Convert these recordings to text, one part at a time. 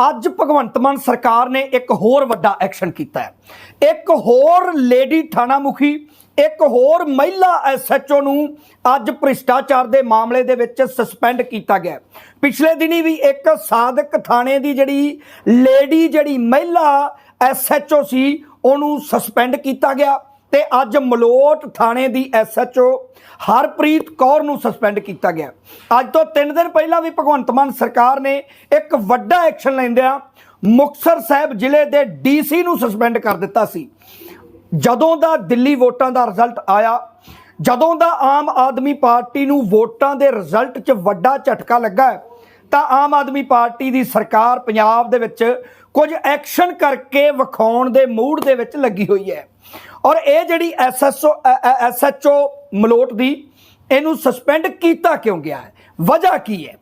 ਅੱਜ ਭਗਵੰਤ ਮਾਨ ਸਰਕਾਰ ਨੇ ਇੱਕ ਹੋਰ ਵੱਡਾ ਐਕਸ਼ਨ ਕੀਤਾ ਹੈ। ਇੱਕ ਹੋਰ ਲੇਡੀ ਥਾਣਾ ਮੁਖੀ ਇੱਕ ਹੋਰ ਮਹਿਲਾ ਐਸਐਚਓ ਨੂੰ ਅੱਜ ਭ੍ਰਿਸ਼ਟਾਚਾਰ ਦੇ ਮਾਮਲੇ ਦੇ ਵਿੱਚ ਸਸਪੈਂਡ ਕੀਤਾ ਗਿਆ ਪਿਛਲੇ ਦਿਨੀ ਵੀ ਇੱਕ ਸਾਦਕ ਥਾਣੇ ਦੀ ਜਿਹੜੀ ਲੇਡੀ ਜਿਹੜੀ ਮਹਿਲਾ ਐਸਐਚਓ ਸੀ, ਉਹਨੂੰ ਸਸਪੈਂਡ ਕੀਤਾ ਗਿਆ। ਤੇ ਅੱਜ ਮਲੋਟ ਥਾਣੇ ਦੀ ਐਸਐਚਓ ਹਰਪ੍ਰੀਤ ਕੌਰ ਨੂੰ ਸਸਪੈਂਡ ਕੀਤਾ ਗਿਆ। ਅੱਜ ਤੋਂ 3 ਦਿਨ ਪਹਿਲਾਂ ਵੀ ਭਗਵੰਤ ਮਾਨ ਸਰਕਾਰ ਨੇ ਇੱਕ ਵੱਡਾ ਐਕਸ਼ਨ ਲੈਂਦਿਆਂ ਮੁਕਤਸਰ ਸਾਹਿਬ ਜ਼ਿਲ੍ਹੇ ਦੇ ਡੀਸੀ ਨੂੰ ਸਸਪੈਂਡ ਕਰ ਦਿੱਤਾ ਸੀ। ਜਦੋਂ ਦਾ ਦਿੱਲੀ ਵੋਟਾਂ ਦਾ ਰਿਜ਼ਲਟ ਆਇਆ, ਜਦੋਂ ਦਾ ਆਮ ਆਦਮੀ ਪਾਰਟੀ ਨੂੰ ਵੋਟਾਂ ਦੇ ਰਿਜ਼ਲਟ 'ਚ ਵੱਡਾ ਝਟਕਾ ਲੱਗਾ, ਤਾਂ ਆਮ ਆਦਮੀ ਪਾਰਟੀ ਦੀ ਸਰਕਾਰ ਪੰਜਾਬ ਦੇ ਵਿੱਚ ਕੁਝ ਐਕਸ਼ਨ ਕਰਕੇ ਵਿਖਾਉਣ ਦੇ ਮੂਡ ਦੇ ਵਿੱਚ ਲੱਗੀ ਹੋਈ ਹੈ। ਔਰ ਇਹ ਜਿਹੜੀ ਐਸਐਸਓ ਐਸਐਚਓ ਮਲੋਟ ਦੀ ਇਹਨੂੰ ਸਸਪੈਂਡ ਕੀਤਾ ਕਿਉਂ ਗਿਆ ਹੈ? ਵਜ੍ਹਾ ਕੀ ਹੈ?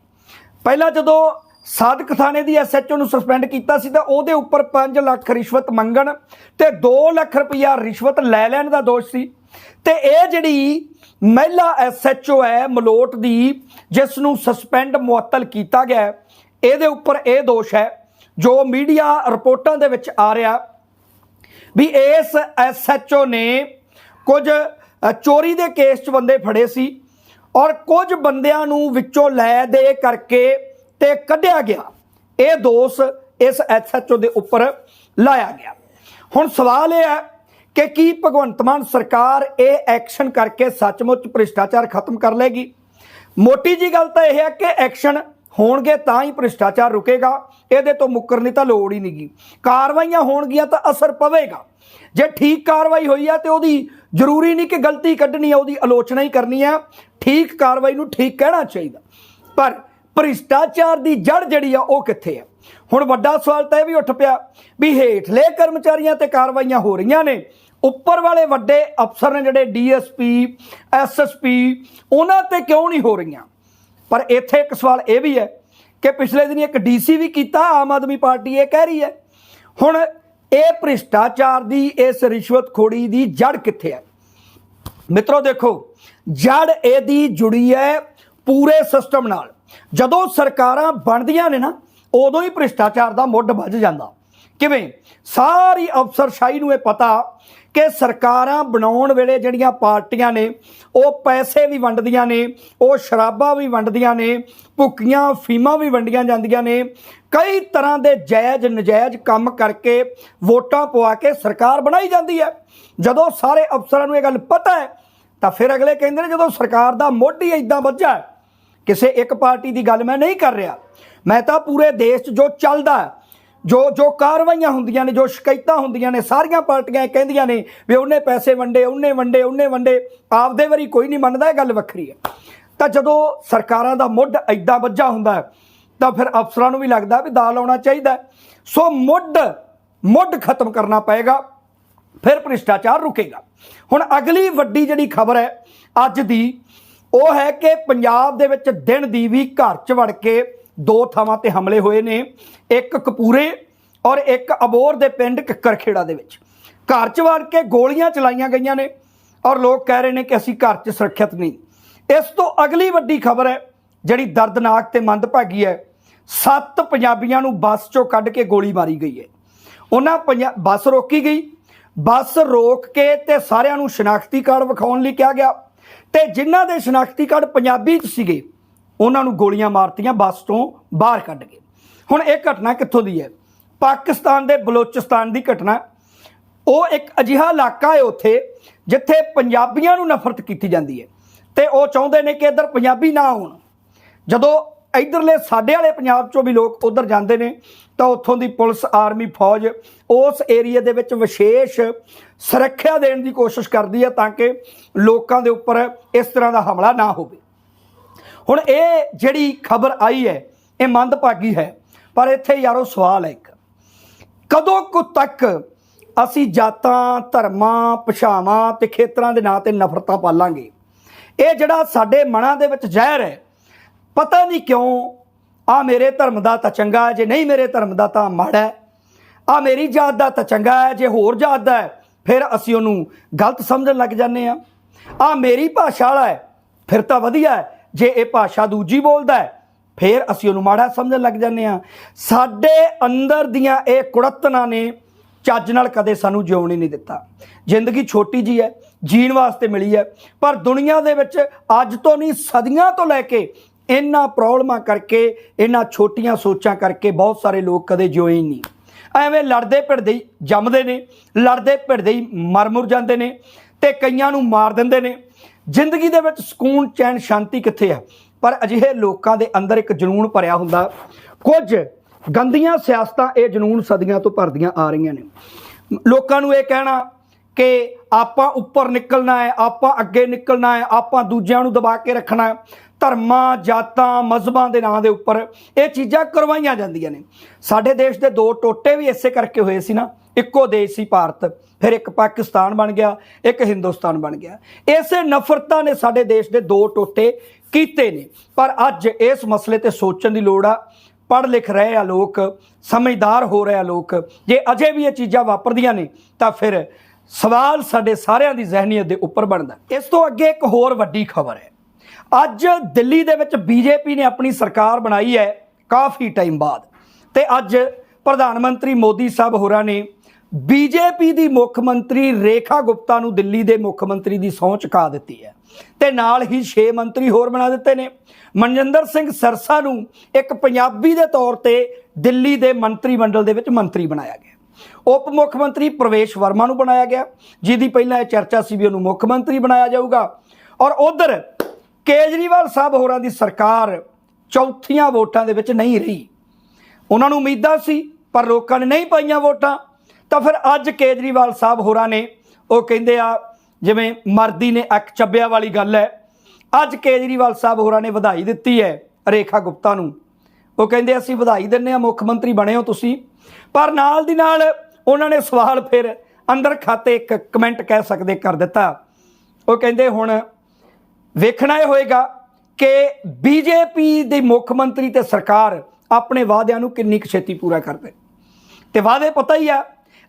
ਪਹਿਲਾਂ ਜਦੋਂ ਸਾਦਕ ਥਾਣੇ ਦੀ ਐਸਐਚਓ ਨੂੰ ਸਸਪੈਂਡ ਕੀਤਾ ਸੀ ਤਾਂ ਉਹਦੇ ਉੱਪਰ 5 ਲੱਖ ਰਿਸ਼ਵਤ ਮੰਗਣ ਤੇ 2 ਲੱਖ ਰੁਪਇਆ ਰਿਸ਼ਵਤ ਲੈ ਲੈਣ ਦਾ ਦੋਸ਼ ਸੀ। ਤੇ ਇਹ ਜਿਹੜੀ ਮਹਿਲਾ ਐਸਐਚਓ ਹੈ ਮਲੋਟ ਦੀ ਜਿਸ ਨੂੰ ਸਸਪੈਂਡ ਮੁਅੱਤਲ ਕੀਤਾ ਗਿਆ ਇਹਦੇ ਉੱਪਰ ਇਹ ਦੋਸ਼ ਹੈ। ਜੋ ਮੀਡੀਆ ਰਿਪੋਰਟਾਂ ਦੇ ਵਿੱਚ ਆ ਰਿਹਾ ਵੀ ਇਸ ਐਸਐਚਓ ਨੇ ਕੁਝ ਚੋਰੀ ਦੇ ਕੇਸ 'ਚ ਬੰਦੇ ਫੜੇ ਸੀ ਔਰ ਕੁਝ ਬੰਦਿਆਂ ਨੂੰ ਵਿੱਚੋਂ ਲੈ ਦੇ ਕਰਕੇ ਤੇ ਕੱਢਿਆ ਗਿਆ। ਇਹ ਦੋਸ਼ ਇਸ ਐਸਐਚਓ ਦੇ ਉੱਪਰ ਲਾਇਆ ਗਿਆ। ਹੁਣ ਸਵਾਲ ਇਹ ਹੈ ਕਿ ਕੀ ਭਗਵੰਤ ਮਾਨ ਸਰਕਾਰ ਇਹ ਐਕਸ਼ਨ ਕਰਕੇ ਸੱਚਮੁੱਚ ਭ੍ਰਿਸ਼ਟਾਚਾਰ ਖਤਮ ਕਰ ਲੇਗੀ ਮੋਟੀ ਜੀ ਗੱਲ ਤਾਂ ਇਹ ਹੈ ਕਿ ਐਕਸ਼ਨ ਹੋਣਗੇ ਤਾਂ ਹੀ ਭ੍ਰਿਸ਼ਟਾਚਾਰ ਰੁਕੇਗਾ, ਇਹਦੇ ਤੋਂ ਮੁੱਕਰਨੀ ਤਾਂ ਲੋੜ ਹੀ ਨਹੀਂਗੀ ਕਾਰਵਾਈਆਂ ਹੋਣਗੀਆਂ ਤਾਂ ਅਸਰ ਪਵੇਗਾ। ਜੇ ਠੀਕ ਕਾਰਵਾਈ ਹੋਈ ਆ ਤੇ ਉਹਦੀ ਜ਼ਰੂਰੀ ਨਹੀਂ ਕਿ ਗਲਤੀ ਕੱਢਣੀ ਹੈ ਉਹਦੀ ਆਲੋਚਨਾ ਹੀ ਕਰਨੀ ਹੈ ਠੀਕ ਕਾਰਵਾਈ ਨੂੰ ਠੀਕ ਕਹਿਣਾ ਚਾਹੀਦਾ। ਪਰ ਭ੍ਰਿਸ਼ਟਾਚਾਰ ਦੀ ਜੜ ਜਿਹੜੀ ਆ, ਉਹ ਕਿੱਥੇ ਆ? ਹੁਣ ਵੱਡਾ ਸਵਾਲ ਤਾਂ ਇਹ ਵੀ ਉੱਠ ਪਿਆ ਵੀ ਹੇਠਲੇ ਕਰਮਚਾਰੀਆਂ ਤੇ ਕਾਰਵਾਈਆਂ ਹੋ ਰਹੀਆਂ ਨੇ। ਉੱਪਰ ਵਾਲੇ ਵੱਡੇ ਅਫਸਰ ਨੇ ਜਿਹੜੇ ਡੀਐਸਪੀ, ਐਸਐਸਪੀ, ਉਹਨਾਂ ਤੇ ਕਿਉਂ ਨਹੀਂ ਹੋ ਰਹੀਆਂ? ਪਰ ਇੱਥੇ ਇੱਕ ਸਵਾਲ ਇਹ ਵੀ ਹੈ ਕਿ ਪਿਛਲੇ ਦਿਨੀ ਇੱਕ ਡੀਸੀ ਵੀ ਕੀਤਾ, ਆਮ ਆਦਮੀ ਪਾਰਟੀ ਇਹ ਕਹਿ ਰਹੀ ਹੈ। ਹੁਣ ਇਹ ਭ੍ਰਿਸ਼ਟਾਚਾਰ ਦੀ ਇਸ ਰਿਸ਼ਵਤਖੋਰੀ ਦੀ ਜੜ ਕਿੱਥੇ ਹੈ? ਮਿੱਤਰੋ ਦੇਖੋ, ਜੜ ਇਹਦੀ ਜੁੜੀ ਹੈ ਪੂਰੇ ਸਿਸਟਮ ਨਾਲ। ਜਦੋਂ ਸਰਕਾਰਾਂ ਬਣਦੀਆਂ ਨੇ ਨਾ, ਉਦੋਂ ਹੀ ਭ੍ਰਿਸ਼ਟਾਚਾਰ ਦਾ ਮੁੱਢ ਵੱਜ ਜਾਂਦਾ। ਕਿਵੇਂ? ਸਾਰੀ ਅਫਸਰਸ਼ਾਹੀ ਨੂੰ ਇਹ ਪਤਾ ਕਿ ਸਰਕਾਰਾਂ ਬਣਾਉਣ ਵੇਲੇ ਜਿਹੜੀਆਂ ਪਾਰਟੀਆਂ ਨੇ, ਉਹ ਪੈਸੇ ਵੀ ਵੰਡਦੀਆਂ ਨੇ, ਉਹ ਸ਼ਰਾਬਾਂ ਵੀ ਵੰਡਦੀਆਂ ਨੇ ਭੁੱਕੀਆਂ ਫੀਮਾਂ ਵੀ ਵੰਡੀਆਂ ਜਾਂਦੀਆਂ ਨੇ। ਕਈ ਤਰ੍ਹਾਂ ਦੇ ਜਾਇਜ਼, ਨਜਾਇਜ਼ ਕੰਮ ਕਰਕੇ ਵੋਟਾਂ ਪਵਾ ਕੇ ਸਰਕਾਰ ਬਣਾਈ ਜਾਂਦੀ ਹੈ। ਜਦੋਂ ਸਾਰੇ ਅਫਸਰਾਂ ਨੂੰ ਇਹ ਗੱਲ ਪਤਾ ਹੈ, ਤਾਂ ਫਿਰ ਅਗਲੇ ਕਹਿੰਦੇ ਨੇ, ਜਦੋਂ ਸਰਕਾਰ ਦਾ ਮੁੱਢ ਹੀ ਇਦਾਂ ਵੱਜਾ ਕਿਸੇ ਇੱਕ ਪਾਰਟੀ ਦੀ ਗੱਲ ਮੈਂ ਨਹੀਂ ਕਰ ਰਿਹਾ। ਮੈਂ ਤਾਂ ਪੂਰੇ ਦੇਸ਼ 'ਚ ਜੋ ਚੱਲਦਾ ਜੋ ਜੋ ਕਾਰਵਾਈਆਂ ਹੁੰਦੀਆਂ ਨੇ, ਜੋ ਸ਼ਿਕਾਇਤਾਂ ਹੁੰਦੀਆਂ ਨੇ, ਸਾਰੀਆਂ ਪਾਰਟੀਆਂ ਇਹ ਕਹਿੰਦੀਆਂ ਨੇ ਵੀ ਉਹਨੇ ਪੈਸੇ ਵੰਡੇ, ਉਹਨੇ ਵੰਡੇ ਉਹਨੇ ਵੰਡੇ, ਆਪਦੇ ਵਾਰੀ ਕੋਈ ਨਹੀਂ ਮੰਨਦਾ, ਇਹ ਗੱਲ ਵੱਖਰੀ ਹੈ। ਤਾਂ ਜਦੋਂ ਸਰਕਾਰਾਂ ਦਾ ਮੁੱਢ ਐਦਾਂ ਵੱਜਾ ਹੁੰਦਾ ਤਾਂ ਫਿਰ ਅਫਸਰਾਂ ਨੂੰ ਵੀ ਲੱਗਦਾ ਵੀ ਦਾਲ ਆਉਣਾ ਚਾਹੀਦਾ ਸੋ ਮੁੱਢ ਮੁੱਢ ਖਤਮ ਕਰਨਾ ਪਏਗਾ, ਫਿਰ ਭ੍ਰਿਸ਼ਟਾਚਾਰ ਰੁਕੇਗਾ। ਹੁਣ ਅਗਲੀ ਵੱਡੀ ਜਿਹੜੀ ਖਬਰ ਹੈ, ਅੱਜ ਦੀ, ਉਹ ਹੈ ਕਿ ਪੰਜਾਬ ਦੇ ਵਿੱਚ ਦਿਨ ਦੀ ਵੀ ਘਰ 'ਚ ਵੜ ਕੇ ਦੋ ਥਾਵਾਂ ਤੇ ਹਮਲੇ ਹੋਏ ਨੇ, ਇੱਕ ਕਪੂਰੇ ਔਰ ਇੱਕ ਅਬੋਰ ਦੇ ਪਿੰਡ ਕਿੱਕਰਖੇੜਾ ਦੇ ਵਿੱਚ। ਘਰ 'ਚ ਵੜ ਕੇ ਗੋਲੀਆਂ ਚਲਾਈਆਂ ਗਈਆਂ ਨੇ ਔਰ ਲੋਕ ਕਹਿ ਰਹੇ ਨੇ ਕਿ ਅਸੀਂ ਘਰ 'ਚ ਸੁਰੱਖਿਅਤ ਨਹੀਂ। ਇਸ ਤੋਂ ਅਗਲੀ ਵੱਡੀ ਖਬਰ ਹੈ, ਜਿਹੜੀ ਦਰਦਨਾਕ ਤੇ ਮੰਦਭਾਗੀ ਹੈ, ਸੱਤ ਪੰਜਾਬੀਆਂ ਨੂੰ ਬੱਸ 'ਚੋਂ ਕੱਢ ਕੇ ਗੋਲੀ ਮਾਰੀ ਗਈ ਹੈ। ਉਹਨਾਂ ਪੰਜਾ- ਬੱਸ ਰੋਕੀ ਗਈ, ਬੱਸ ਰੋਕ ਕੇ ਤੇ ਸਾਰਿਆਂ ਨੂੰ ਸ਼ਨਾਖਤੀ ਕਾਰਡ ਵਿਖਾਉਣ ਲਈ ਕਿਹਾ ਗਿਆ ਤੇ ਜਿਨ੍ਹਾਂ ਦੇ ਸ਼ਨਾਖਤੀ ਕਾਰਡ ਪੰਜਾਬੀ 'ਚ ਸੀਗੇ ਉਹਨਾਂ ਨੂੰ ਗੋਲੀਆਂ ਮਾਰਤੀਆਂ, ਬੱਸ ਤੋਂ ਬਾਹਰ ਕੱਢ ਕੇ। ਹੁਣ ਇਹ ਘਟਨਾ ਕਿੱਥੋਂ ਦੀ ਹੈ? ਪਾਕਿਸਤਾਨ ਦੇ ਬਲੋਚਿਸਤਾਨ ਦੀ ਘਟਨਾ। ਉਹ ਇੱਕ ਅਜਿਹਾ ਇਲਾਕਾ ਹੈ ਉੱਥੇ, ਜਿੱਥੇ ਪੰਜਾਬੀਆਂ ਨੂੰ ਨਫ਼ਰਤ ਕੀਤੀ ਜਾਂਦੀ ਹੈ। ਤੇ ਉਹ ਚਾਹੁੰਦੇ ਨੇ ਕਿ ਇੱਧਰ ਪੰਜਾਬੀ ਨਾ ਆਉਣ ਜਦੋਂ ਇਧਰਲੇ ਸਾਡੇ ਵਾਲੇ ਪੰਜਾਬ ਚੋਂ ਵੀ ਲੋਕ ਉਧਰ ਜਾਂਦੇ ਨੇ, ਤਾਂ ਉੱਥੋਂ ਦੀ ਪੁਲਿਸ, ਆਰਮੀ, ਫੌਜ ਉਸ ਏਰੀਆ ਦੇ ਵਿੱਚ ਵਿਸ਼ੇਸ਼ ਸੁਰੱਖਿਆ ਦੇਣ ਦੀ ਕੋਸ਼ਿਸ਼ ਕਰਦੀ ਹੈ ਤਾਂ ਕਿ ਲੋਕਾਂ ਦੇ ਉੱਪਰ ਇਸ ਤਰ੍ਹਾਂ ਦਾ ਹਮਲਾ ਨਾ ਹੋਵੇ। ਹੁਣ ਇਹ ਜਿਹੜੀ ਖਬਰ ਆਈ ਹੈ, ਇਹ ਮੰਦਭਾਗੀ ਹੈ। ਪਰ ਇੱਥੇ ਯਾਰੋ ਸਵਾਲ ਹੈ ਇੱਕ। ਕਦੋਂ ਕੁ ਤੱਕ ਅਸੀਂ ਜਾਤਾਂ, ਧਰਮਾਂ, ਭਾਸ਼ਾਵਾਂ ਤੇ ਖੇਤਰਾਂ ਦੇ ਨਾਂ ਤੇ ਨਫ਼ਰਤਾਂ ਪਾਲਾਂਗੇ? ਇਹ ਜਿਹੜਾ ਸਾਡੇ ਮਨਾਂ ਦੇ ਵਿੱਚ ਜ਼ਹਿਰ ਹੈ, ਪਤਾ ਨਹੀਂ ਕਿਉਂ ਆ ਮੇਰੇ ਧਰਮ ਦਾ ਤਾਂ ਚੰਗਾ ਜੇ ਨਹੀਂ ਮੇਰੇ ਧਰਮ ਦਾ ਤਾਂ ਮਾੜਾ ਹੈ। ਆ ਮੇਰੀ ਜਾਤ ਦਾ ਤਾਂ ਚੰਗਾ ਹੈ, ਜੇ ਹੋਰ ਜਾਤ ਦਾ ਹੈ, ਫਿਰ ਅਸੀਂ ਉਹਨੂੰ ਗਲਤ ਸਮਝਣ ਲੱਗ ਜਾਂਦੇ ਆ ਆ ਮੇਰੀ ਭਾਸ਼ਾ ਵਾਲਾ ਹੈ, ਫਿਰ ਤਾਂ ਵਧੀਆ ਹੈ। ਜੇ ਇਹ ਭਾਸ਼ਾ ਦੂਜੀ ਬੋਲਦਾ ਹੈ, ਫੇਰ ਅਸੀਂ ਉਹਨੂੰ ਮਾੜਾ ਸਮਝਣ ਲੱਗ ਜਾਂਦੇ ਆ ਸਾਡੇ ਅੰਦਰ ਦੀਆਂ ਇਹ ਕੁੜਤਨਾਂ ਨੇ ਚੱਜ ਨਾਲ ਕਦੇ ਸਾਨੂੰ ਜਿਉਣ ਹੀ ਨਹੀਂ ਦਿੱਤਾ। ਜ਼ਿੰਦਗੀ ਛੋਟੀ ਜੀ ਹੈ, ਜੀਣ ਵਾਸਤੇ ਮਿਲੀ ਹੈ, ਪਰ ਦੁਨੀਆ ਦੇ ਵਿੱਚ ਅੱਜ ਤੋਂ ਨਹੀਂ, ਸਦੀਆਂ ਤੋਂ ਲੈ ਕੇ ਇਹਨਾਂ ਪ੍ਰੋਬਲਮਾਂ ਕਰਕੇ, ਇਹਨਾਂ ਛੋਟੀਆਂ ਸੋਚਾਂ ਕਰਕੇ ਬਹੁਤ ਸਾਰੇ ਲੋਕ ਕਦੇ ਜਿਉਏ ਹੀ ਨਹੀਂ। ਐਵੇਂ ਲੜਦੇ ਭਿੜਦੇ ਜੰਮਦੇ ਨੇ, ਲੜਦੇ ਭਿੜਦੇ ਹੀ ਮਰ ਮੁਰ ਜਾਂਦੇ ਨੇ ਤੇ ਕਈਆਂ ਨੂੰ ਮਾਰ ਦਿੰਦੇ ਨੇ। ਜ਼ਿੰਦਗੀ ਦੇ ਵਿੱਚ ਸਕੂਨ, ਚੈਨ, ਸ਼ਾਂਤੀ ਕਿੱਥੇ ਆ ਪਰ ਅਜਿਹੇ ਲੋਕਾਂ ਦੇ ਅੰਦਰ ਇੱਕ ਜਨੂਨ ਭਰਿਆ ਹੁੰਦਾ। ਕੁਝ ਗੰਦੀਆਂ ਸਿਆਸਤਾਂ ਇਹ ਜਨੂਨ ਸਦੀਆਂ ਤੋਂ ਭਰਦੀਆਂ ਆ ਰਹੀਆਂ ਨੇ। ਲੋਕਾਂ ਨੂੰ ਇਹ ਕਹਿਣਾ ਕਿ ਆਪਾਂ ਉੱਪਰ ਨਿਕਲਣਾ ਹੈ, ਆਪਾਂ ਅੱਗੇ ਨਿਕਲਣਾ ਹੈ, ਆਪਾਂ ਦੂਜਿਆਂ ਨੂੰ ਦਬਾ ਕੇ ਰੱਖਣਾ ਹੈ। ਧਰਮਾਂ, ਜਾਤਾਂ, ਮਜ਼ਹਬਾਂ ਦੇ ਨਾਂ ਦੇ ਉੱਪਰ ਇਹ ਚੀਜ਼ਾਂ ਕਰਵਾਈਆਂ ਜਾਂਦੀਆਂ ਨੇ। ਸਾਡੇ ਦੇਸ਼ ਦੇ ਦੋ ਟੋਟੇ ਵੀ ਇਸੇ ਕਰਕੇ ਹੋਏ ਸੀ ਨਾ। ਇੱਕੋ ਦੇਸ਼ ਸੀ ਭਾਰਤ। ਫਿਰ ਇੱਕ ਪਾਕਿਸਤਾਨ ਬਣ ਗਿਆ, ਇੱਕ ਹਿੰਦੁਸਤਾਨ ਬਣ ਗਿਆ। ਇਸੇ ਨਫ਼ਰਤਾਂ ਨੇ ਸਾਡੇ ਦੇਸ਼ ਦੇ ਦੋ ਟੋਟੇ ਕੀਤੇ ਨੇ। ਪਰ ਅੱਜ ਇਸ ਮਸਲੇ ਤੇ ਸੋਚਣ ਦੀ ਲੋੜ ਆ ਪੜ੍ਹ ਲਿਖ ਰਹੇ ਆ ਲੋਕ, ਸਮਝਦਾਰ ਹੋ ਰਹੇ ਆ ਲੋਕ, ਜੇ ਅਜੇ ਵੀ ਇਹ ਚੀਜ਼ਾਂ ਵਾਪਰਦੀਆਂ ਨੇ, ਤਾਂ ਫਿਰ ਸਵਾਲ ਸਾਡੇ ਸਾਰਿਆਂ ਦੀ ਜ਼ਹਿਨੀਅਤ ਦੇ ਉੱਪਰ ਬਣਦਾ। ਇਸ ਤੋਂ ਅੱਗੇ ਇੱਕ ਹੋਰ ਵੱਡੀ ਖਬਰ ਹੈ। ਅੱਜ ਦਿੱਲੀ ਦੇ ਵਿੱਚ ਬੀਜੇਪੀ ਨੇ ਆਪਣੀ ਸਰਕਾਰ ਬਣਾਈ ਹੈ ਕਾਫੀ ਟਾਈਮ ਬਾਅਦ। ਤੇ ਅੱਜ ਪ੍ਰਧਾਨ ਮੰਤਰੀ ਮੋਦੀ ਸਾਹਿਬ ਹੋਰਾਂ ਨੇ ਬੀਜੇਪੀ ਦੀ ਮੁੱਖ ਮੰਤਰੀ ਰੇਖਾ ਗੁਪਤਾ ਨੂੰ ਦਿੱਲੀ ਦੇ ਮੁੱਖ ਮੰਤਰੀ ਦੀ ਸਹੁੰ ਚੁਕਾ ਦਿੱਤੀ ਹੈ ਤੇ ਨਾਲ ਹੀ 6 ਮੰਤਰੀ ਹੋਰ ਬਣਾ ਦਿੱਤੇ ਨੇ। ਮਨਜਿੰਦਰ ਸਿੰਘ ਸਰਸਾ ਨੂੰ ਇੱਕ ਪੰਜਾਬੀ ਦੇ ਤੌਰ ਤੇ ਦਿੱਲੀ ਦੇ ਮੰਤਰੀ ਮੰਡਲ ਦੇ ਵਿੱਚ ਮੰਤਰੀ ਬਣਾਇਆ ਗਿਆ। ਉਪ ਮੁੱਖ ਮੰਤਰੀ ਪ੍ਰਵੇਸ਼ ਵਰਮਾ ਨੂੰ ਬਣਾਇਆ ਗਿਆ। ਜਿਹਦੀ ਪਹਿਲਾਂ ਇਹ ਚਰਚਾ ਸੀ ਵੀ ਉਹਨੂੰ ਮੁੱਖ ਮੰਤਰੀ ਬਣਾਇਆ ਜਾਊਗਾ। ਔਰ ਉਧਰ ਕੇਜਰੀਵਾਲ ਸਾਹਿਬ ਹੋਰਾਂ ਦੀ ਸਰਕਾਰ ਚੌਥੀਆਂ ਵੋਟਾਂ ਦੇ ਵਿੱਚ ਨਹੀਂ ਰਹੀ। ਉਹਨਾਂ ਨੂੰ ਉਮੀਦਾਂ ਸੀ, ਪਰ ਲੋਕਾਂ ਨੇ ਨਹੀਂ ਪਾਈਆਂ ਵੋਟਾਂ। ਤਾਂ ਫਿਰ ਅੱਜ ਕੇਜਰੀਵਾਲ ਸਾਹਿਬ ਹੋਰਾਂ ਨੇ ਉਹ ਕਹਿੰਦੇ ਆ, ਜਿਵੇਂ ਮਰਦੀ ਨੇ ਅੱਖ ਚੱਬਿਆ ਵਾਲੀ ਗੱਲ ਹੈ। ਅੱਜ ਕੇਜਰੀਵਾਲ ਸਾਹਿਬ ਹੋਰਾਂ ਨੇ ਵਧਾਈ ਦਿੱਤੀ ਹੈ ਰੇਖਾ ਗੁਪਤਾ ਨੂੰ। ਉਹ ਕਹਿੰਦੇ, ਅਸੀਂ ਵਧਾਈ ਦਿੰਨੇ ਆ ਮੁੱਖ ਮੰਤਰੀ ਬਣੇ ਹੋ ਤੁਸੀਂ। ਪਰ ਨਾਲ ਦੀ ਨਾਲ ਉਹਨਾਂ ਨੇ ਸਵਾਲ ਫਿਰ ਅੰਦਰ ਖਾਤੇ ਇੱਕ ਕਮੈਂਟ ਕਹਿ ਸਕਦੇ ਕਰ ਦਿੱਤਾ। ਉਹ ਕਹਿੰਦੇ, ਹੁਣ ਵੇਖਣਾ ਇਹ ਹੋਏਗਾ ਕਿ ਬੀਜੇਪੀ ਦੇ ਮੁੱਖ ਮੰਤਰੀ ਤੇ ਸਰਕਾਰ ਆਪਣੇ ਵਾਅਦਿਆਂ ਨੂੰ ਕਿੰਨੀ ਕੁ ਛੇਤੀ ਪੂਰਾ ਕਰਦੇ? ਤੇ ਵਾਅਦੇ ਪਤਾ ਹੀ ਆ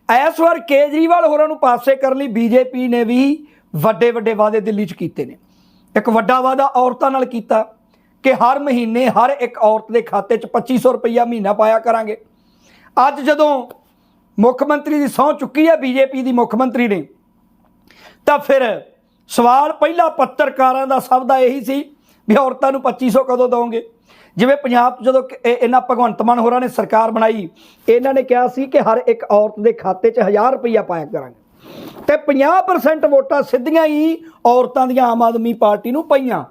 ਇਸ ਵਾਰ ਕੇਜਰੀਵਾਲ ਹੋਰਾਂ ਨੂੰ ਪਾਸੇ ਕਰਨ ਲਈ ਬੀਜੇਪੀ ਨੇ ਵੀ ਵੱਡੇ ਵੱਡੇ ਵਾਅਦੇ ਦਿੱਲੀ 'ਚ ਕੀਤੇ ਨੇ। ਇੱਕ ਵੱਡਾ ਵਾਅਦਾ ਔਰਤਾਂ ਨਾਲ ਕੀਤਾ ਕਿ ਹਰ ਮਹੀਨੇ ਹਰ ਇੱਕ ਔਰਤ ਦੇ ਖਾਤੇ 'ਚ 2500 ਰੁਪਈਆ ਮਹੀਨਾ ਪਾਇਆ ਕਰਾਂਗੇ। ਅੱਜ ਜਦੋਂ ਮੁੱਖ ਮੰਤਰੀ ਦੀ ਸਹੁੰ ਚੁੱਕੀ ਹੈ, ਬੀਜੇਪੀ ਦੀ ਮੁੱਖ ਮੰਤਰੀ ਨੇ, ਤਾਂ ਫਿਰ ਸਵਾਲ ਪਹਿਲਾ ਪੱਤਰਕਾਰਾਂ ਦਾ ਸਭ ਦਾ ਇਹੀ ਸੀ ਵੀ ਔਰਤਾਂ ਨੂੰ 2500 ਕਦੋਂ ਦਵੋਗੇ? ਜਿਵੇਂ ਪੰਜਾਬ 'ਚ ਜਦੋਂ ਇਹਨਾਂ ਭਗਵੰਤ ਮਾਨ ਹੋਰਾਂ ਨੇ ਸਰਕਾਰ ਬਣਾਈ, ਇਹਨਾਂ ਨੇ ਕਿਹਾ ਸੀ ਕਿ ਹਰ ਇੱਕ ਔਰਤ ਦੇ ਖਾਤੇ 'ਚ 1000 ਰੁਪਈਆ ਪਾਇਆ ਕਰਾਂਗੇ। ਤੇ 50% ਵੋਟਾਂ ਸਿੱਧੀਆਂ ਹੀ ਔਰਤਾਂ ਦੀਆਂ ਆਮ ਆਦਮੀ ਪਾਰਟੀ ਨੂੰ ਪਈਆਂ।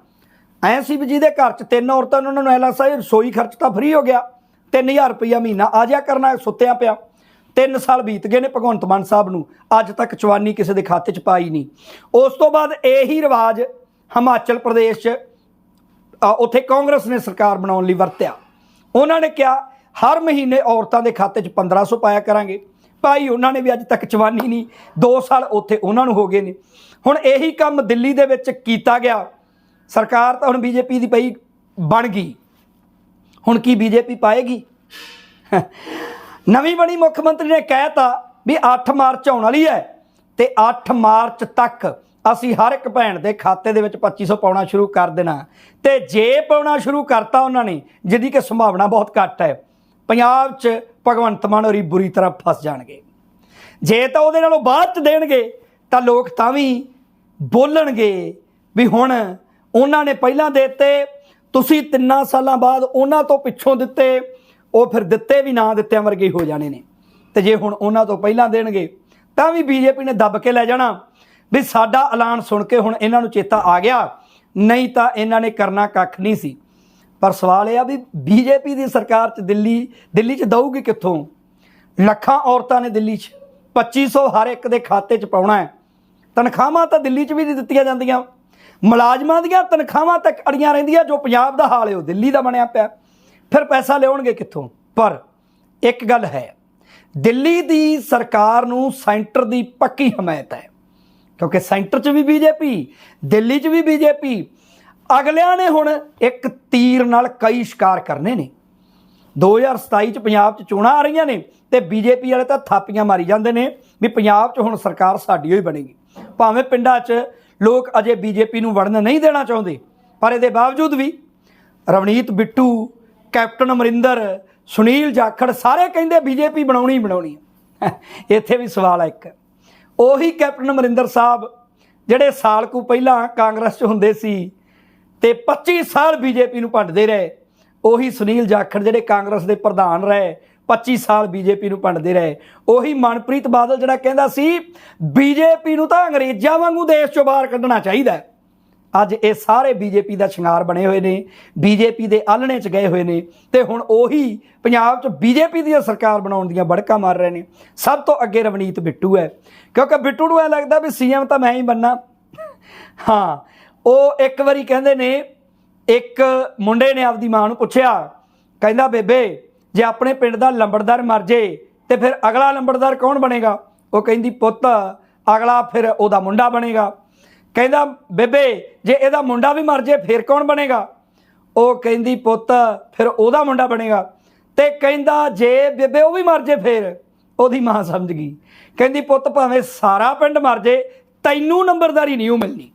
ਐਂ ਸੀ ਵੀ ਜਿਹਦੇ ਘਰ 'ਚ ਤਿੰਨ ਔਰਤਾਂ ਨੇ, ਉਹਨਾਂ ਨੂੰ ਐਲਾ ਸਾਹਿਬ ਰਸੋਈ ਖਰਚ ਤਾਂ ਫ੍ਰੀ ਹੋ ਗਿਆ। 3000 ਰੁਪਈਆ ਮਹੀਨਾ ਆ ਜਾ ਕਰਨਾ, ਸੁੱਤਿਆਂ ਪਿਆ। ਤਿੰਨ ਸਾਲ ਬੀਤ ਗਏ ਨੇ ਭਗਵੰਤ ਮਾਨ ਸਾਹਿਬ ਨੂੰ। ਅੱਜ ਤੱਕ ਚਵਾਨੀ ਕਿਸੇ ਦੇ ਖਾਤੇ 'ਚ ਪਾਈ ਨਹੀਂ। ਉਸ ਤੋਂ ਬਾਅਦ ਇਹੀ ਰਿਵਾਜ ਹਿਮਾਚਲ ਪ੍ਰਦੇਸ਼ 'ਚ ਉੱਥੇ ਕਾਂਗਰਸ ਨੇ ਸਰਕਾਰ ਬਣਾਉਣ ਲਈ ਵਰਤਿਆ। ਉਹਨਾਂ ਨੇ ਕਿਹਾ, ਹਰ ਮਹੀਨੇ ਔਰਤਾਂ ਦੇ ਖਾਤੇ 'ਚ 1500 ਪਾਇਆ ਕਰਾਂਗੇ। ਭਾਈ, ਉਹਨਾਂ ਨੇ ਵੀ ਅੱਜ ਤੱਕ ਚਵਾਨੀ ਨਹੀਂ। 2 ਸਾਲ ਉੱਥੇ ਉਹਨਾਂ ਨੂੰ ਹੋ ਗਏ ਨੇ। ਹੁਣ ਇਹੀ ਕੰਮ ਦਿੱਲੀ ਦੇ ਵਿੱਚ ਕੀਤਾ ਗਿਆ। ਸਰਕਾਰ ਤਾਂ ਹੁਣ ਬੀਜੇਪੀ ਦੀ ਪਈ, ਬਣ ਗਈ। ਹੁਣ ਕੀ ਬੀਜੇਪੀ ਪਾਏਗੀ? ਨਵੀਂ ਬਣੀ ਮੁੱਖ ਮੰਤਰੀ ਨੇ ਕਹਿਤਾ ਵੀ 8 ਮਾਰਚ ਆਉਣ ਵਾਲੀ ਹੈ ਤੇ 8 ਮਾਰਚ ਤੱਕ ਅਸੀਂ ਹਰ ਇੱਕ ਭੈਣ ਦੇ ਖਾਤੇ ਦੇ ਵਿੱਚ 2500 ਪਾਉਣਾ ਸ਼ੁਰੂ ਕਰ ਦੇਣਾ। ਤੇ ਜੇ ਪਾਉਣਾ ਸ਼ੁਰੂ ਕਰਤਾ ਉਹਨਾਂ ਨੇ, ਜਿਹਦੀ ਕਿ ਸੰਭਾਵਨਾ ਬਹੁਤ ਘੱਟ ਹੈ, ਪੰਜਾਬ 'ਚ ਭਗਵੰਤ ਮਾਨ ਹੋਰੀ ਬੁਰੀ ਤਰ੍ਹਾਂ ਫਸ ਜਾਣਗੇ। ਜੇ ਤਾਂ ਉਹਦੇ ਨਾਲੋਂ ਬਾਅਦ 'ਚ ਦੇਣਗੇ, ਤਾਂ ਲੋਕ ਤਾਂ ਵੀ ਬੋਲਣਗੇ ਵੀ ਹੁਣ ਉਹਨਾਂ ਨੇ ਪਹਿਲਾਂ ਦੇ ਦਿੱਤੇ, ਤੁਸੀਂ ਤਿੰਨਾਂ ਸਾਲਾਂ ਬਾਅਦ ਉਹਨਾਂ ਤੋਂ ਪਿੱਛੋਂ ਦਿੱਤੇ, ਉਹ ਫਿਰ ਦਿੱਤੇ ਵੀ ਨਾ ਦਿੱਤਿਆਂ ਵਰਗੇ ਹੋ ਜਾਣੇ ਨੇ। ਤੇ ਜੇ ਹੁਣ ਉਹਨਾਂ ਤੋਂ ਪਹਿਲਾਂ ਦੇਣਗੇ, ਤਾਂ ਵੀ ਬੀਜੇਪੀ ਨੇ ਦੱਬ ਕੇ ਲੈ ਜਾਣਾ। ਵੀ ਸਾਡਾ ਐਲਾਨ ਸੁਣ ਕੇ ਹੁਣ ਇਹਨਾਂ ਨੂੰ ਚੇਤਾ ਆ ਗਿਆ। ਨਹੀਂ ਤਾਂ ਇਹਨਾਂ ਨੇ ਕਰਨਾ ਕੱਖ ਨਹੀਂ ਸੀ। ਪਰ ਸਵਾਲ ਇਹ ਆ ਵੀ ਬੀਜੇਪੀ ਦੀ ਸਰਕਾਰ ਚ ਦਿੱਲੀ ਦਿੱਲੀ ਚ ਦਊਗੀ ਕਿੱਥੋਂ? ਲੱਖਾਂ ਔਰਤਾਂ ਨੇ ਦਿੱਲੀ 'ਚ 2500 ਹਰ ਇੱਕ ਦੇ ਖਾਤੇ 'ਚ ਪਾਉਣਾ ਹੈ। ਤਨਖਾਹਾਂ ਤਾਂ ਦਿੱਲੀ 'ਚ ਵੀ ਨਹੀਂ ਦਿੱਤੀਆਂ ਜਾਂਦੀਆਂ। ਮੁਲਾਜ਼ਮਾਂ ਦੀਆਂ ਤਨਖਾਹਾਂ ਤੱਕ ਅੜੀਆਂ ਰਹਿੰਦੀਆਂ, ਜੋ ਪੰਜਾਬ ਦਾ ਹਾਲ ਹੈ, ਉਹ ਦਿੱਲੀ ਦਾ ਬਣਿਆ ਪਿਆ। ਫਿਰ ਪੈਸਾ ਲਿਆਉਣਗੇ ਕਿੱਥੋਂ? ਪਰ ਇੱਕ ਗੱਲ ਹੈ, ਦਿੱਲੀ ਦੀ ਸਰਕਾਰ ਨੂੰ ਸੈਂਟਰ ਦੀ ਪੱਕੀ ਹਮਾਇਤ ਹੈ। ਕਿਉਂਕਿ ਸੈਂਟਰ 'ਚ ਵੀ ਬੀਜੇਪੀ, ਦਿੱਲੀ 'ਚ ਵੀ ਬੀਜੇਪੀ। ਅਗਲਿਆਂ ਨੇ ਹੁਣ ਇੱਕ ਤੀਰ ਨਾਲ ਕਈ ਸ਼ਿਕਾਰ ਕਰਨੇ ਨੇ। 2027 ਚ ਪੰਜਾਬ ਚ ਚੋਣਾਂ ਆ ਰਹੀਆਂ ਨੇ ਤੇ ਬੀਜੇਪੀ ਵਾਲੇ ਤਾਂ ਥਾਪੀਆਂ ਮਾਰੀ ਜਾਂਦੇ ਨੇ ਵੀ ਪੰਜਾਬ ਚ ਹੁਣ ਸਰਕਾਰ ਸਾਡੀ ਹੋਈ ਬਣੇਗੀ। ਭਾਵੇਂ ਪਿੰਡਾਂ 'ਚ ਲੋਕ ਅਜੇ ਬੀਜੇਪੀ ਨੂੰ ਵੜਨ ਨਹੀਂ ਦੇਣਾ ਚਾਹੁੰਦੇ, ਪਰ ਇਹਦੇ ਬਾਵਜੂਦ ਵੀ ਰਵਨੀਤ ਬਿੱਟੂ, ਕੈਪਟਨ ਅਮਰਿੰਦਰ, ਸੁਨੀਲ ਜਾਖੜ ਸਾਰੇ ਕਹਿੰਦੇ ਬੀਜੇਪੀ ਬਣਾਉਣੀ ਹੀ ਬਣਾਉਣੀ ਇੱਥੇ ਵੀ ਸਵਾਲ ਆ ਇੱਕ। ਉਹੀ ਕੈਪਟਨ ਅਮਰਿੰਦਰ ਸਾਹਿਬ, ਜਿਹੜੇ ਸਾਲ ਕੁ ਪਹਿਲਾਂ ਕਾਂਗਰਸ 'ਚ ਹੁੰਦੇ ਸੀ ਤੇ 25 ਸਾਲ ਬੀਜੇਪੀ ਨੂੰ ਭੰਡਦੇ ਰਹੇ, ਉਹੀ ਸੁਨੀਲ ਜਾਖੜ ਜਿਹੜੇ ਕਾਂਗਰਸ ਦੇ ਪ੍ਰਧਾਨ ਰਹੇ 25 ਸਾਲ ਬੀਜੇਪੀ ਨੂੰ ਭੰਡਦੇ ਰਹੇ। ਉਹੀ ਮਨਪ੍ਰੀਤ ਬਾਦਲ ਜਿਹੜਾ ਕਹਿੰਦਾ ਸੀ, ਬੀਜੇਪੀ ਨੂੰ ਤਾਂ ਅੰਗਰੇਜ਼ਾਂ ਵਾਂਗੂ ਦੇਸ਼ ਚੋਂ ਬਾਹਰ ਕੱਢਣਾ ਚਾਹੀਦਾ ਅੱਜ ਇਹ ਸਾਰੇ ਬੀਜੇਪੀ ਦਾ ਸ਼ਿੰਗਾਰ ਬਣੇ ਹੋਏ ਨੇ, ਬੀਜੇਪੀ ਦੇ ਆਲਣੇ 'ਚ ਗਏ ਹੋਏ ਨੇ ਤੇ ਹੁਣ ਉਹੀ ਪੰਜਾਬ 'ਚ ਬੀਜੇਪੀ ਦੀ ਸਰਕਾਰ ਬਣਾਉਣ ਦੀਆਂ ਬੜਕਾਂ ਮਾਰ ਰਹੇ ਨੇ। ਸਭ ਤੋਂ ਅੱਗੇ ਰਵਨੀਤ ਬਿੱਟੂ ਹੈ। ਕਿਉਂਕਿ ਬਿੱਟੂ ਨੂੰ ਇਹ ਲੱਗਦਾ ਵੀ ਸੀਐਮ ਤਾਂ ਮੈਂ ਹੀ ਬੰਨਾ। ਹਾਂ, ਉਹ ਇੱਕ ਵਾਰੀ ਕਹਿੰਦੇ ਨੇ, ਇੱਕ ਮੁੰਡੇ ਨੇ ਆਪਦੀ ਮਾਂ ਨੂੰ ਪੁੱਛਿਆ, ਕਹਿੰਦਾ, ਬੇਬੇ, ਜੇ ਆਪਣੇ ਪਿੰਡ ਦਾ ਲੰਬੜਦਾਰ ਮਰ ਜੇ, ਤੇ ਫਿਰ ਅਗਲਾ ਲੰਬੜਦਾਰ ਕੌਣ ਬਣੇਗਾ? ਉਹ ਕਹਿੰਦੀ, ਪੁੱਤ, ਅਗਲਾ ਫਿਰ ਉਹਦਾ ਮੁੰਡਾ ਬਣੇਗਾ। ਕਹਿੰਦਾ, ਬੇਬੇ, ਜੇ ਇਹਦਾ ਮੁੰਡਾ ਵੀ ਮਰ ਜੇ, ਫਿਰ ਕੌਣ ਬਣੇਗਾ? ਉਹ ਕਹਿੰਦੀ, ਪੁੱਤ, ਫਿਰ ਉਹਦਾ ਮੁੰਡਾ ਬਣੇਗਾ। ਤੇ ਕਹਿੰਦਾ, ਜੇ ਬੇਬੇ ਉਹ ਵੀ ਮਰ ਜੇ, ਫਿਰ? ਉਹਦੀ ਮਾਂ ਸਮਝ ਗਈ। ਕਹਿੰਦੀ, ਪੁੱਤ, ਭਾਵੇਂ ਸਾਰਾ ਪਿੰਡ ਮਰ ਜੇ, ਤੈਨੂੰ ਨੰਬਰਦਾਰੀ ਨਹੀਂ ਉਹ ਮਿਲਣੀ।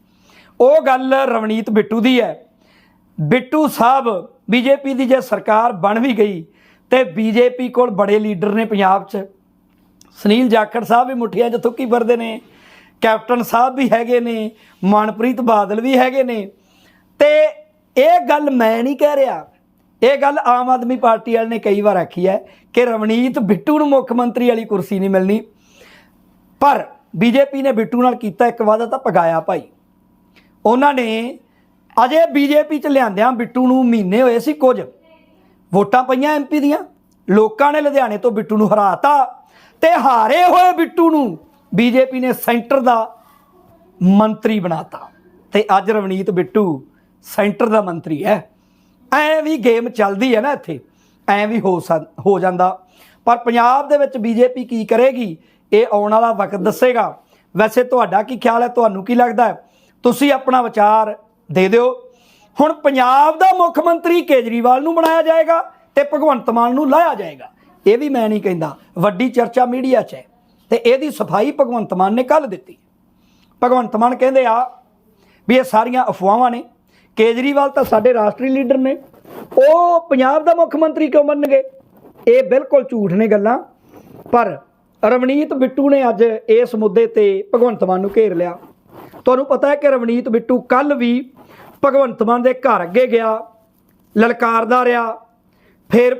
ਉਹ ਗੱਲ ਰਵਨੀਤ ਬਿੱਟੂ ਦੀ ਹੈ। ਬਿੱਟੂ ਸਾਹਿਬ, ਬੀਜੇਪੀ ਦੀ ਜੇ ਸਰਕਾਰ ਬਣ ਵੀ ਗਈ, ਤੇ ਬੀਜੇਪੀ ਕੋਲ ਬੜੇ ਲੀਡਰ ਨੇ ਪੰਜਾਬ 'ਚ। ਸੁਨੀਲ ਜਾਖੜ ਸਾਹਿਬ ਵੀ ਮੁੱਠੀਆਂ 'ਚ ਥੁੱਕੀ ਫਿਰਦੇ ਨੇ। ਕੈਪਟਨ ਸਾਹਿਬ ਵੀ ਹੈਗੇ ਨੇ, ਮਨਪ੍ਰੀਤ ਬਾਦਲ ਵੀ ਹੈਗੇ ਨੇ। ਤੇ ਇਹ ਗੱਲ ਮੈਂ ਨਹੀਂ ਕਹਿ ਰਿਹਾ। ਇਹ ਗੱਲ ਆਮ ਆਦਮੀ ਪਾਰਟੀ ਵਾਲੇ ਨੇ ਕਈ ਵਾਰ ਆਖੀ ਹੈ ਕਿ ਰਵਨੀਤ ਬਿੱਟੂ ਨੂੰ ਮੁੱਖ ਮੰਤਰੀ ਵਾਲੀ ਕੁਰਸੀ ਨਹੀਂ ਮਿਲਣੀ। ਪਰ ਬੀਜੇਪੀ ਨੇ ਬਿੱਟੂ ਨਾਲ ਕੀਤਾ ਇੱਕ ਵਾਅਦਾ ਤਾਂ ਪਗਾਇਆ ਭਾਈ। ਉਹਨਾਂ ਨੇ ਅਜੇ ਬੀਜੇਪੀ ਚ ਲਿਆਂਦਿਆਂ ਬਿੱਟੂ ਨੂੰ ਮਹੀਨੇ ਹੋਏ ਸੀ ਕੁਝ। ਵੋਟਾਂ ਪਈਆਂ ਐਮਪੀ ਦੀਆਂ। ਲੋਕਾਂ ਨੇ ਲੁਧਿਆਣੇ ਤੋਂ ਬਿੱਟੂ ਨੂੰ ਹਰਾਤਾ। ਤੇ ਹਾਰੇ ਹੋਏ ਬਿੱਟੂ ਨੂੰ ਬੀਜੇਪੀ ਨੇ ਸੈਂਟਰ ਦਾ ਮੰਤਰੀ ਬਣਾਤਾ। ਤੇ ਅੱਜ ਰਵਨੀਤ ਬਿੱਟੂ ਸੈਂਟਰ ਦਾ ਮੰਤਰੀ ਹੈ। ਐ ਵੀ ਗੇਮ ਚੱਲਦੀ ਹੈ ਨਾ ਇੱਥੇ। ਐ ਵੀ ਹੋ ਸਕ- ਹੋ ਜਾਂਦਾ। ਪਰ ਪੰਜਾਬ ਦੇ ਵਿੱਚ ਬੀਜੇਪੀ ਕੀ ਕਰੇਗੀ, ਇਹ ਆਉਣ ਵਾਲਾ ਵਕਤ ਦੱਸੇਗਾ। ਵੈਸੇ ਤੁਹਾਡਾ ਕੀ ਖਿਆਲ ਹੈ? ਤੁਹਾਨੂੰ ਕੀ ਲੱਗਦਾ ਹੈ? ਤੁਸੀਂ ਆਪਣਾ ਵਿਚਾਰ ਦੇ ਦਿਓ। ਹੁਣ ਪੰਜਾਬ ਦਾ ਮੁੱਖ ਮੰਤਰੀ ਕੇਜਰੀਵਾਲ ਨੂੰ ਬਣਾਇਆ ਜਾਏਗਾ ਤੇ ਭਗਵੰਤ ਮਾਨ ਨੂੰ ਲਾਇਆ ਜਾਏਗਾ। ਇਹ ਵੀ ਮੈਂ ਨਹੀਂ ਕਹਿੰਦਾ। ਵੱਡੀ ਚਰਚਾ ਮੀਡੀਆ 'ਚ ਹੈ। ਤੇ ਇਹਦੀ ਸਫ਼ਾਈ ਭਗਵੰਤ ਮਾਨ ਨੇ ਕੱਲ ਦਿੱਤੀ। ਭਗਵੰਤ ਮਾਨ ਕਹਿੰਦੇ ਆ ਵੀ ਇਹ ਸਾਰੀਆਂ ਅਫਵਾਹਾਂ ਨੇ, ਕੇਜਰੀਵਾਲ ਤਾਂ ਸਾਡੇ ਰਾਸ਼ਟਰੀ ਲੀਡਰ ਨੇ, ਉਹ ਪੰਜਾਬ ਦਾ ਮੁੱਖ ਮੰਤਰੀ ਕਿਉਂ ਬਣਨਗੇ ਇਹ ਬਿਲਕੁਲ ਝੂਠ ਨੇ ਗੱਲਾਂ। ਪਰ ਰਵਨੀਤ ਬਿੱਟੂ ਨੇ ਅੱਜ ਇਸ ਮੁੱਦੇ ਤੇ ਭਗਵੰਤ ਮਾਨ ਨੂੰ ਘੇਰ ਲਿਆ। ਤੁਹਾਨੂੰ ਪਤਾ ਹੈ ਕਿ ਰਵਨੀਤ ਬਿੱਟੂ ਕੱਲ ਵੀ ਭਗਵੰਤ ਮਾਨ ਦੇ ਘਰ ਅੱਗੇ ਗਿਆ, ਲਲਕਾਰਦਾ ਰਿਹਾ, ਫਿਰ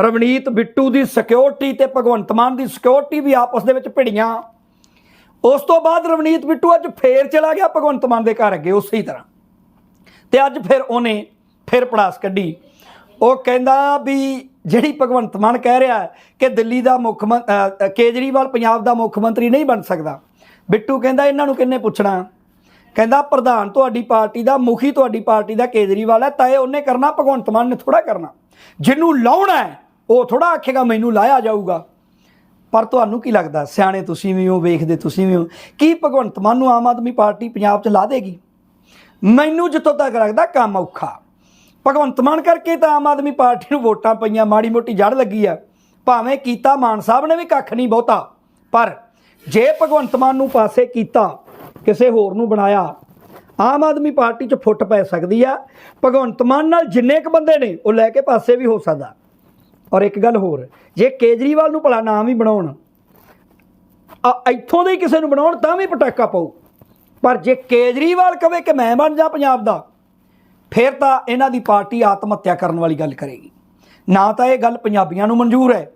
ਰਵਨੀਤ ਬਿੱਟੂ ਦੀ ਸਿਕਿਉਰਿਟੀ ਤੇ ਭਗਵੰਤ ਮਾਨ ਦੀ ਸਿਕਿਉਰਿਟੀ ਵੀ ਆਪਸ ਦੇ ਵਿੱਚ ਭਿੜੀਆਂ। ਉਸ ਤੋਂ ਬਾਅਦ ਰਵਨੀਤ ਬਿੱਟੂ ਅੱਜ ਫੇਰ ਚਲਾ ਗਿਆ ਭਗਵੰਤ ਮਾਨ ਦੇ ਘਰ ਅੱਗੇ, ਉਸੇ ਹੀ ਤਰ੍ਹਾਂ। ਤੇ ਅੱਜ ਫਿਰ ਉਹਨੇ ਫਿਰ ਪੜਾਸ ਕੱਢੀ। ਉਹ ਕਹਿੰਦਾ ਵੀ ਜਿਹੜੀ ਭਗਵੰਤ ਮਾਨ ਕਹਿ ਰਿਹਾ ਕਿ ਦਿੱਲੀ ਦਾ ਮੁੱਖ ਮੰ- ਕੇਜਰੀਵਾਲ ਪੰਜਾਬ ਦਾ ਮੁੱਖ ਮੰਤਰੀ ਨਹੀਂ ਬਣ ਸਕਦਾ। ਬਿੱਟੂ ਕਹਿੰਦਾ ਇਹਨਾਂ ਨੂੰ ਕਿੰਨੇ ਪੁੱਛਣਾ? ਕਹਿੰਦਾ ਪ੍ਰਧਾਨ ਤੁਹਾਡੀ ਪਾਰਟੀ ਦਾ, ਮੁਖੀ ਤੁਹਾਡੀ ਪਾਰਟੀ ਦਾ ਕੇਜਰੀਵਾਲ ਹੈ, ਤਾਂ ਇਹ ਉਹਨੇ ਕਰਨਾ, ਭਗਵੰਤ ਮਾਨ ਨੇ ਥੋੜਾ ਕਰਨਾ। ਜਿਹਨੂੰ ਲਾਉਣਾ ਹੈ ਉਹ ਥੋੜਾ ਆਖੇਗਾ, ਮੈਨੂੰ ਲਾਇਆ ਜਾਊਗਾ। ਪਰ ਤੁਹਾਨੂੰ ਕੀ ਲੱਗਦਾ? ਸਿਆਣੇ ਤੁਸੀਂ ਵੀ ਹੋ, ਵੇਖਦੇ ਤੁਸੀਂ ਵੀ ਹੋ। ਕੀ ਭਗਵੰਤ ਮਾਨ ਨੂੰ ਆਮ ਆਦਮੀ ਪਾਰਟੀ ਪੰਜਾਬ 'ਚ ਲਾ ਦੇਗੀ? ਮੈਨੂੰ ਜਿੱਥੋਂ ਤੱਕ ਲੱਗਦਾ, ਕੰਮ ਔਖਾ। ਭਗਵੰਤ ਮਾਨ ਕਰਕੇ ਤਾਂ ਆਮ ਆਦਮੀ ਪਾਰਟੀ ਨੂੰ ਵੋਟਾਂ ਪਈਆਂ, ਮਾੜੀ ਮੋਟੀ ਜੜ ਲੱਗੀ ਆ। ਭਾਵੇਂ ਕੀਤਾ ਮਾਨ ਸਾਹਿਬ ਨੇ ਵੀ ਕੱਖ ਨਹੀਂ ਬਹੁਤਾ, ਪਰ ਜੇ ਭਗਵੰਤ ਮਾਨ ਨੂੰ ਪਾਸੇ ਕੀਤਾ, ਕਿਸੇ ਹੋਰ ਨੂੰ ਬਣਾਇਆ, ਆਮ ਆਦਮੀ ਪਾਰਟੀ 'ਚ ਫੁੱਟ ਪੈ ਸਕਦੀ ਆ। ਭਗਵੰਤ ਮਾਨ ਨਾਲ ਜਿੰਨੇ ਕ ਬੰਦੇ ਨੇ, ਉਹ ਲੈ ਕੇ ਪਾਸੇ ਵੀ ਹੋ ਸਕਦਾ। ਔਰ ਇੱਕ ਗੱਲ ਹੋਰ, ਜੇ ਕੇਜਰੀਵਾਲ ਨੂੰ ਭਲਾ ਨਾਮ ਹੀ ਬਣਾਉਣ, ਆ ਇੱਥੋਂ ਦੇ ਹੀ ਕਿਸੇ ਨੂੰ ਬਣਾਉਣ ਤਾਂ ਵੀ ਪਟਾਕਾ ਪਾਉ ਪਰ ਜੇ ਕੇਜਰੀਵਾਲ ਕਵੇ ਕਿ ਮੈਂ ਬਣ ਜਾ ਪੰਜਾਬ ਦਾ, ਫਿਰ ਤਾਂ ਇਹਨਾਂ ਦੀ ਪਾਰਟੀ ਆਤਮ ਹੱਤਿਆ ਕਰਨ ਵਾਲੀ ਗੱਲ ਕਰੇਗੀ। ਨਾ ਤਾਂ ਇਹ ਗੱਲ ਪੰਜਾਬੀਆਂ ਨੂੰ ਮਨਜ਼ੂਰ ਹੈ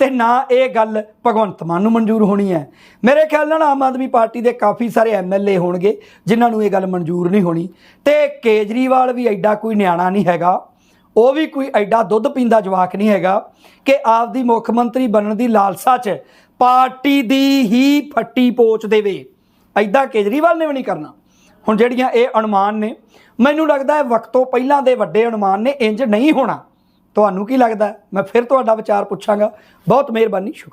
ਤੇ ਨਾ ਇਹ ਗੱਲ ਭਗਵੰਤ ਮਾਨ ਨੂੰ ਮਨਜ਼ੂਰ ਹੋਣੀ ਹੈ। ਮੇਰੇ ਖਿਆਲ ਨਾਲ ਆਮ ਆਦਮੀ ਪਾਰਟੀ ਦੇ ਕਾਫੀ ਸਾਰੇ ਐਮਐਲਏ ਹੋਣਗੇ, ਜਿਨ੍ਹਾਂ ਨੂੰ ਇਹ ਗੱਲ ਮਨਜ਼ੂਰ ਨਹੀਂ ਹੋਣੀ। ਤੇ ਕੇਜਰੀਵਾਲ ਵੀ ਐਡਾ ਕੋਈ ਨਿਆਣਾ ਨਹੀਂ ਹੈਗਾ। ਉਹ ਵੀ ਕੋਈ ਐਡਾ ਦੁੱਧ ਪੀਂਦਾ ਜਵਾਕ ਨਹੀਂ ਹੈਗਾ ਕਿ ਆਪਦੀ ਮੁੱਖ ਮੰਤਰੀ ਬਣਨ ਦੀ ਲਾਲਸਾ 'ਚ ਪਾਰਟੀ ਦੀ ਹੀ ਫੱਟੀ ਪੋਚ ਦੇਵੇ। ਐਦਾਂ ਕੇਜਰੀਵਾਲ ਨੇ ਵੀ ਨਹੀਂ ਕਰਨਾ। ਹੁਣ ਜਿਹੜੀਆਂ ਇਹ ਅਨੁਮਾਨ ਨੇ, ਮੈਨੂੰ ਲੱਗਦਾ ਹੈ ਵਕਤ ਤੋਂ ਪਹਿਲਾਂ ਦੇ ਵੱਡੇ ਅਨੁਮਾਨ ਨੇ, ਇੰਜ ਨਹੀਂ ਹੋਣਾ। ਤੁਹਾਨੂੰ ਕੀ ਲੱਗਦਾ? ਮੈਂ ਫਿਰ ਤੁਹਾਡਾ ਵਿਚਾਰ ਪੁੱਛਾਂਗਾ। ਬਹੁਤ ਮਿਹਰਬਾਨੀ, ਸ਼ੁਕਰੀਆ।